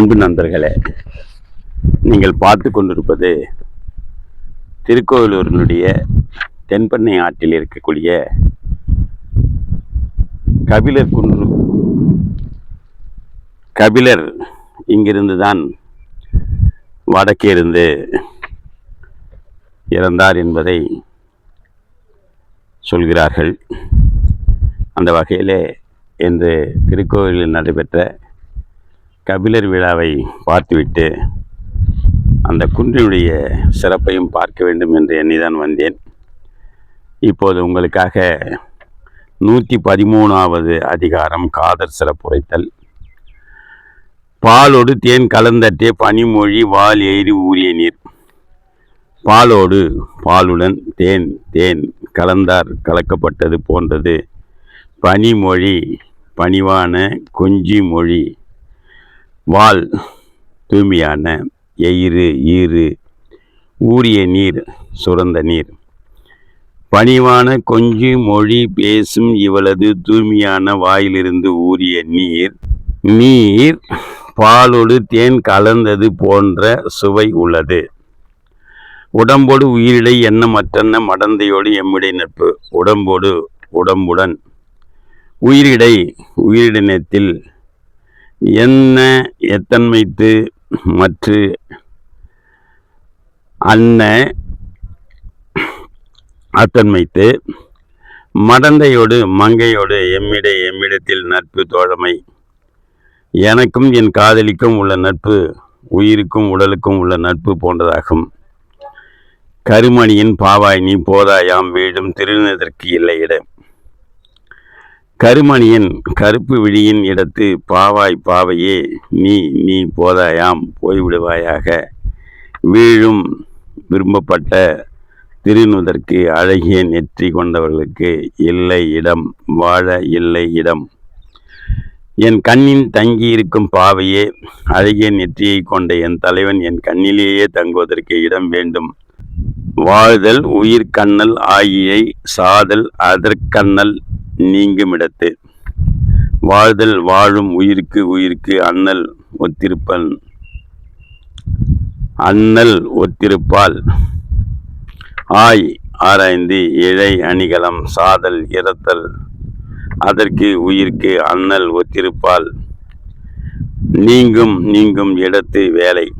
அன்பு நண்பர்களே நீங்கள் பார்த்து கொண்டிருப்பது திருக்கோவிலூரினுடைய தென்பண்ணை ஆற்றில் இருக்கக்கூடிய கபிலர் குன்று. கபிலர் இங்கிருந்து தான் வடக்கே இருந்து இறந்தார் என்பதை சொல்கிறார்கள். அந்த வகையிலே இன்று திருக்கோவிலில் நடைபெற்ற கபிலர் விழாவை பார்த்துவிட்டு அந்த குன்றினுடைய சிறப்பையும் பார்க்க வேண்டும் என்று எண்ணிதான் வந்தேன். இப்போது உங்களுக்காக நூற்றி பதிமூணாவது அதிகாரம் காதல் சிறப்புரைத்தல். பாலோடு தேன் கலந்தற்றே பனிமொழி வால் எய்தி ஊறிய நீர். பாலோடு பாலுடன் தேன் தேன் கலந்தார் கலக்கப்பட்டது போன்றது. பனிமொழி பணிவான கொஞ்சி மொழி வால் தூய்மையான எயிறு ஈறு ஊறிய நீர் சுரந்த நீர். பணிவான கொஞ்சி மொழி பேசும் இவளது தூய்மையான வாயிலிருந்து ஊறிய நீர். நீர் பாலோடு தேன் கலந்தது போன்ற சுவை உள்ளது. உடம்போடு உயிரிடை எண்ணமற்றன மடந்தையோடு எம்மிடை நட்பு. உடம்போடு உடம்புடன். உயிரிடை உயிரினத்தில் என்ன எத்தன்மைத்து மற்ற அன்ன அத்தன்மைத்து மடந்தையோடு மங்கையோடு எம்மிடை எம்மிடத்தில் நட்பு தோழமை. எனக்கும் என் காதலிக்கும் உள்ள நட்பு உயிருக்கும் உடலுக்கும் உள்ள நட்பு போன்றதாகும். கருமணியின் பாவாய் நீ போதாயாம் வீடும் திருநதற்கு இல்லை இடம் கருமணியின் கருப்பு விழியின் இடத்து பாவாய் பாவையே நீ நீ போதாயாம் போய்விடுவாயாக. வீழும் விரும்பப்பட்ட திருநுதற்கு அழகிய நெற்றி கொண்டவர்களுக்கு இல்லை இடம் வாழ இல்லை இடம். என் கண்ணின் தங்கியிருக்கும் பாவையே அழகிய நெற்றியை கொண்ட என் தலைவன் என் கண்ணிலேயே தங்குவதற்கு இடம் வேண்டும். வாழ்தல் உயிர் கண்ணல் ஆகியை சாதல் அதற்கண்ணல் நீங்குமிடத்து. வாழ்தல் வாழும் உயிருக்கு உயிருக்கு அண்ணல் ஒத்திருப்பன். அண்ணல் ஒத்திருப்பால். ஆய் ஆராய்ந்து இழை அணிகலம் சாதல் இறத்தல் அதற்கு உயிர்க்கு அண்ணல் ஒத்திருப்பால். நீங்கும் நீங்கும் இடத்து வேலை.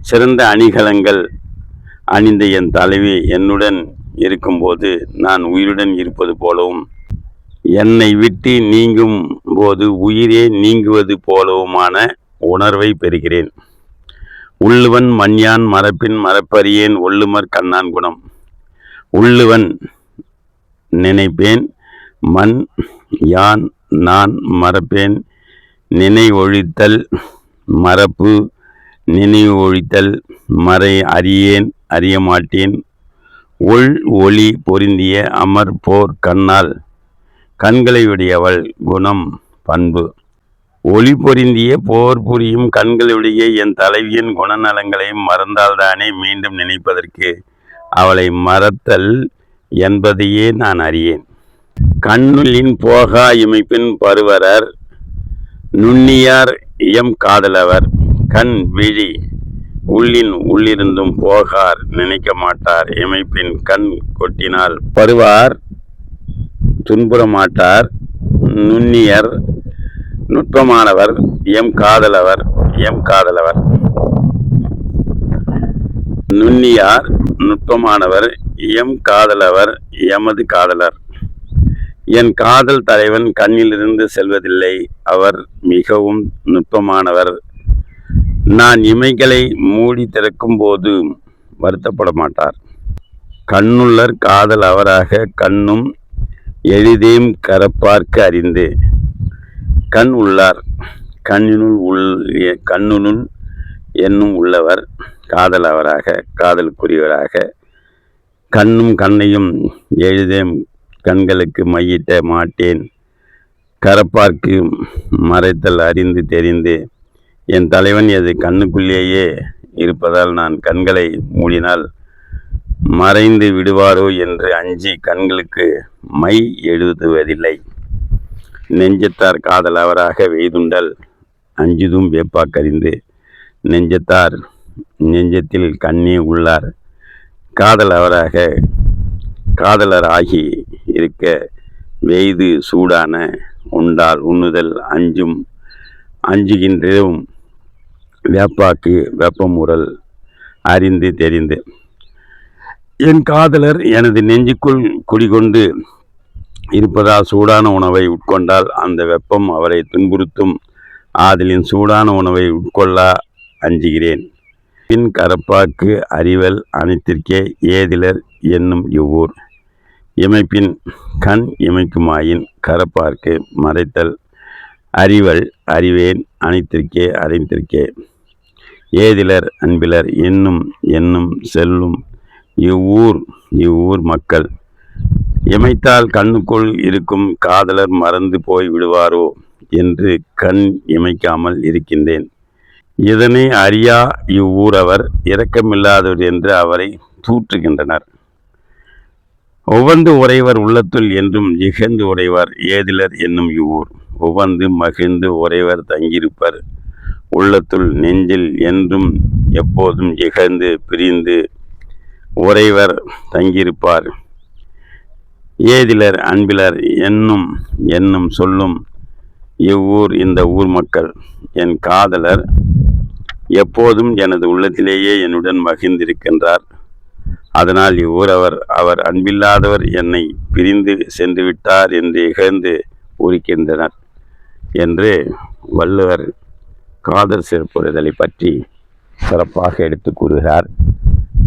சிறந்த அணிகலங்கள் அணிந்த என் தலைவி என்னுடன் இருக்கும்போது நான் உயிருடன் இருப்பது போலவும் என்னை விட்டு நீங்கும் போது உயிரே நீங்குவது போலவுமான உணர்வை பெறுகிறேன். உள்ளுவன் மண்யான் மரப்பின் மரப்பறியேன் உள்ளுமர் கண்ணான் குணம். உள்ளுவன் நினைப்பேன் மண் யான் நான் மறப்பேன் நினைவொழித்தல் மறப்பு நினைவு ஒழித்தல் மறை அறியேன் அறியமாட்டேன். உள் ஒளி பொருந்திய அமர் போர் கண்ணால் கண்களை உடையவள் குணம் பண்பு. ஒளி பொருந்திய போர் புரியும் கண்களுடைய என் தலைவியின் குணநலங்களையும் மறந்தால்தானே மீண்டும் நினைப்பதற்கு அவளை மறத்தல் என்பதையே நான் அறியேன். கண்ணுளின் போகா இமைப்பின் பருவரர் நுண்ணியார் எம் காதலவர். கண் விழி உள்ளின் உள்ளிருந்தும் போகார் நினைக்க மாட்டார் இமைப்பின் கண் கொட்டினால் பருவார் துன்புறமாட்டார். நுண்ணியர் நுட்பமானவர். எம் காதலவர் எம் காதலவர். நுண்ணியார் நுட்பமானவர். எம் காதலவர் எமது காதலர். என் காதல் தலைவன் கண்ணிலிருந்து செல்வதில்லை. அவர் மிகவும் நுட்பமானவர். நான் இமைகளை மூடி திறக்கும் போது வருத்தப்பட மாட்டார் கண்ணுள்ளர் காதல் அவராக கண்ணும் எளிதேம் கரப்பார்க்க அறிந்து. கண் உள்ளார் கண்ணினுள் உள் கண்ணுனுள் என்னும் உள்ளவர் காதல் அவராக காதலுக்குரியவராக. கண்ணும் கண்ணையும் எளிதேம் கண்களுக்கு மையிட்ட மாட்டேன். கரப்பார்க்கு மறைத்தல் அறிந்து தெரிந்து என் தலைவன் எது கண்ணுக்குள்ளேயே இருப்பதால் நான் கண்களை மூடினால் மறைந்து விடுவாரோ என்று அஞ்சி கண்களுக்கு மை எழுதுவதில்லை. நெஞ்சத்தார் காதலவராக வெய்துண்டல் அஞ்சுதும் வேப்பாக்கறிந்து. நெஞ்சத்தார் நெஞ்சத்தில் கண்ணே உள்ளார் காதல் அவராக காதலர் ஆகி இருக்க வெய்து சூடான உண்டால் உண்ணுதல் அஞ்சும் அஞ்சுகின்றதும் வேப்பாக்கு வெப்பமுறல் அறிந்து தெரிந்து என் காதலர் எனது நெஞ்சுக்குள் குடிகொண்டு இருப்பதால் சூடான உணவை உட்கொண்டால் அந்த வெப்பம் அவரை துன்புறுத்தும். ஆதலின் சூடான உணவை உட்கொள்ள அஞ்சுகிறேன். பின் கரப்பாக்கு அறிவல் அனைத்திற்கே ஏதிலர் என்னும் இவ்வூர். இமைப்பின் கண் இமைக்குமாயின் கரப்பார்க்கு மறைத்தல். அறிவல் அறிவேன் அனைத்திற்கே அறிந்திருக்கே ஏதிலர் அன்பிலர் என்னும் என்னும் செல்லும் இவ்வூர் இவ்வூர் மக்கள். இமைத்தால் கண்ணுக்குள் இருக்கும் காதலர் மறந்து போய் விடுவாரோ என்று கண் இமைக்காமல் இருக்கின்றேன். இதனை அறியா இவ்வூரவர் இரக்கமில்லாதவர் என்று அவரை தூற்றுகின்றனர். ஒவ்வொன்று உறைவர் உள்ளத்துள் என்றும் இகழ்ந்து உறைவர் ஏதிலர் என்னும் இவ்வூர். ஒவ்வொன்று மகிழ்ந்து உறைவர் தங்கியிருப்பர் உள்ளத்துள் நெஞ்சில் என்றும் எப்போதும் இகழ்ந்து பிரிந்து உறைவர் தங்கியிருப்பார். ஏதிலர் அன்பிலர் என்னும் என்னும் சொல்லும் இவ்வூர் இந்த ஊர் மக்கள். என் காதலர் எப்போதும் எனது உள்ளத்திலேயே என்னுடன் மகிழ்ந்திருக்கின்றார். அதனால் இவ்வூரவர் அவர் அன்பில்லாதவர் என்னை பிரிந்து சென்று விட்டார் என்று இகழ்ந்து உரிக்கின்றனர் என்று வள்ளுவர் காதல் சிறப்புறுதலை பற்றி சிறப்பாக எடுத்து கூறுகிறார்.